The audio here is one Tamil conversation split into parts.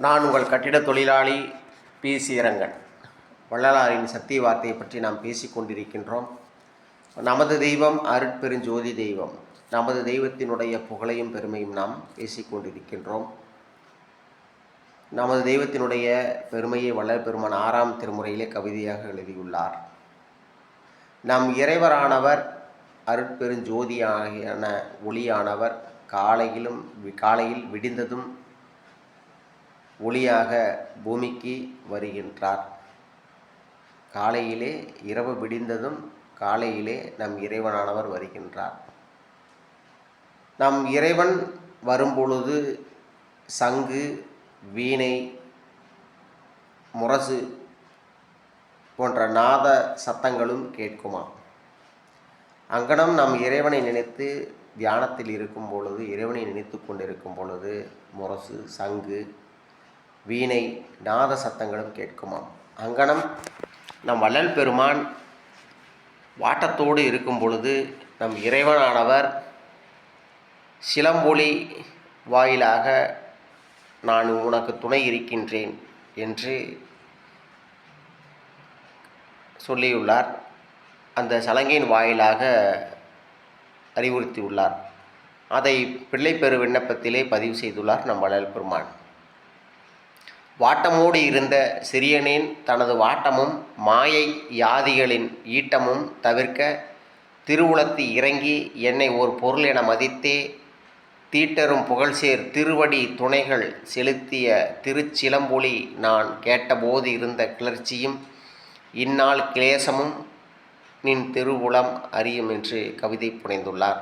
நான் உங்கள் கட்டிட தொழிலாளி பி. சீரங்கன் வள்ளலாரின் சக்தி வார்த்தையை பற்றி நாம் பேசிக்கொண்டிருக்கின்றோம் நமது தெய்வம் அருட்பெருஞ்சோதி தெய்வம். நமது தெய்வத்தினுடைய புகழையும் பெருமையும் நாம் பேசிக்கொண்டிருக்கின்றோம் நமது தெய்வத்தினுடைய பெருமையை வள்ளல் பெருமான் ஆறாம் திருமுறையிலே கவிதையாக எழுதியுள்ளார். நம் இறைவரானவர் அருட்பெருஞ்சோதியான ஒளியானவர். காலையிலும் வி- காலையில் விடிந்ததும் ஒளியாக பூமிக்கு வருகின்றார். காலையிலே இரவு விடிந்ததும் காலையிலே நம் இறைவனானவர் வருகின்றார். நம் இறைவன் வரும்பொழுது சங்கு வீணை முரசு போன்ற நாத சத்தங்களும் கேட்குமா? அங்கனம் நம் இறைவனை நினைத்து தியானத்தில் இருக்கும் பொழுது இறைவனை நினைத்து கொண்டிருக்கும் பொழுது முரசு சங்கு வீணை நாத சத்தங்களும் கேட்குமாம். அங்கனம் நம் வள்ளல் பெருமான் வாட்டத்தோடு இருக்கும் பொழுது நம் இறைவனானவர் சிலம்பொலி வாயிலாக நான் உனக்கு துணை இருக்கின்றேன் என்று சொல்லியுள்ளார். அந்த சலங்கையின் வாயிலாக அறிவுறுத்தியுள்ளார். அதை பிள்ளைப்பெரு விண்ணப்பத்திலே பதிவு செய்துள்ளார் நம் வள்ளல் பெருமான். வாட்டமோடு இருந்த சிறியனின் தனது வாட்டமும் மாயை யாதிகளின் ஈட்டமும் தவிர்க்க திருவுளத்து இறங்கி என்னை ஒரு பொருள் என மதித்தே தீட்டரும் புகழ்சேர் திருவடி துணைகள் செலுத்திய திருச்சிலம்பொலி நான் கேட்டபோது இருந்த கிளர்ச்சியும் இந்நாள் கிளேசமும் நின் திருவுளம் அறியும் என்று கவிதை புனைந்துள்ளார்.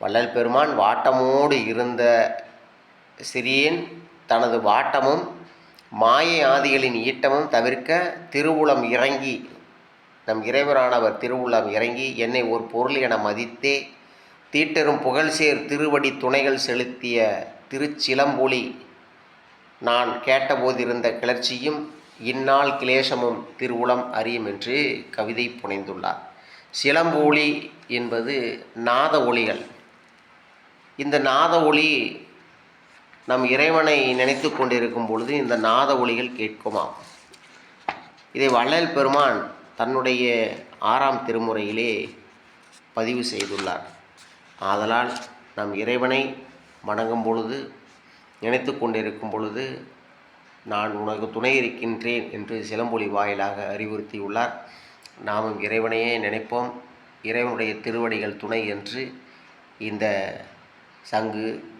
வள்ளல் பெருமான் வாட்டமோடு இருந்த சிறியேன் தனது வாட்டமும் மாயை ஆதிகளின் ஈட்டமும் தவிர்க்க திருவுளம் இறங்கி நம் இறைவரானவர் திருவுளம் இறங்கி என்னை ஒரு பொருள் என மதித்தே தீட்டரும் புகழ்சேர் திருவடி துணைகள் செலுத்திய திருச்சிலம்பொலி. நான் கேட்டபோதிருந்த கிளர்ச்சியும் இந்நாள் கிளேசமும் திருவுளம் அறியும் என்று கவிதை புனைந்துள்ளார். சிலம்பொலி என்பது நாத ஒளிகள் இந்த நாத ஒளி நம் இறைவனை நினைத்து கொண்டிருக்கும் பொழுது இந்த நாத ஒளிகள் கேட்குமாம். இதை வள்ளல் பெருமான் தன்னுடைய ஆறாம் திருமுறையிலே பதிவு செய்துள்ளார். ஆதலால் நம் இறைவனை வணங்கும் பொழுது நினைத்து கொண்டிருக்கும் பொழுது நான் உனக்கு துணை இருக்கின்றேன் என்று சிலம்பொலி வாயிலாக அறிவுறுத்தியுள்ளார். நாமும் இறைவனையே நினைப்போம். இறைவனுடைய திருவடிகள் துணை என்று இந்த சங்கு